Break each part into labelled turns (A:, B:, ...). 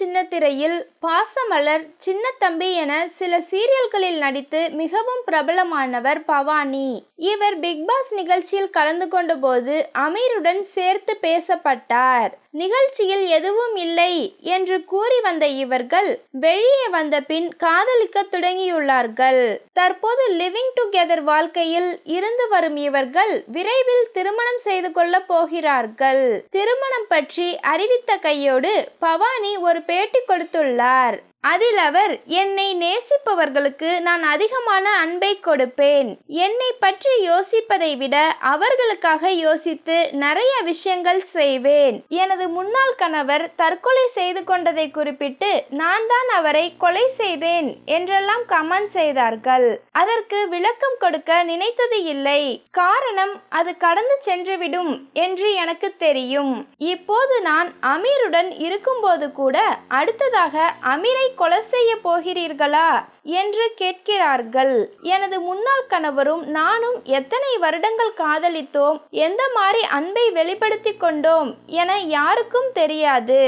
A: சின்னத்திரையில் பாசமலர் சின்னத்தம்பி என சில சீரியல்களில் நடித்து மிகவும் பிரபலமானவர் பவானி. இவர் பிக் பாஸ் நிகழ்ச்சியில் கலந்து கொண்டபோது அமீருடன் சேர்த்து பேசப்பட்டார். நிகழ்ச்சியில் எதுவும் இல்லை என்று கூறி வந்த இவர்கள் வெளியே வந்த பின் காதலிக்க தொடங்கியுள்ளார்கள். தற்போது லிவிங் டுகெதர் வாழ்க்கையில் இருந்து வரும் இவர்கள் விரைவில் திருமணம் செய்து கொள்ள போகிறார்கள். திருமணம் பற்றி அறிவித்த கையோடு பவானி ஒரு பேட்டி கொடுத்துள்ளார். அதில் அவர் என்னை நேசிப்பவர்களுக்கு நான் அதிகமான அன்பை கொடுப்பேன். என்னை பற்றி யோசிப்பதை விட அவர்களுக்காக யோசித்து நிறைய விஷயங்கள் செய்வேன். எனது முன்னாள் கணவர் தற்கொலை செய்து கொண்டதை குறிப்பிட்டு நான் தான் அவரை கொலை செய்தேன் என்றெல்லாம் கமெண்ட் செய்தார்கள். அதற்கு விளக்கம் கொடுக்க நினைத்தது இல்லை. காரணம் அது கடந்து சென்றுவிடும் என்று எனக்கு தெரியும். இப்போது நான் அமீருடன் இருக்கும்போது கூட அடுத்ததாக அமீரை கொலை செய்ய போகிறீர்களா என்று கேட்கிறார்கள். எனது முன்னாள் கணவரும் நானும் எத்தனை வருடங்கள் காதலித்தோம் எந்த மாதிரி அன்பை வெளிப்படுத்தி கொண்டோம் என யாருக்கும் தெரியாது.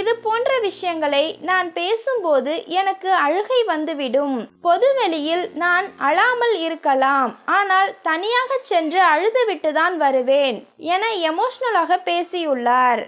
A: இது போன்ற விஷயங்களை நான் பேசும்போது எனக்கு அழுகை வந்துவிடும். பொதுவெளியில் நான் அழாமல் இருக்கலாம் ஆனால் தனியாக சென்று அழுதுவிட்டு தான் வருவேன் என எமோஷனலாக பேசியுள்ளார்.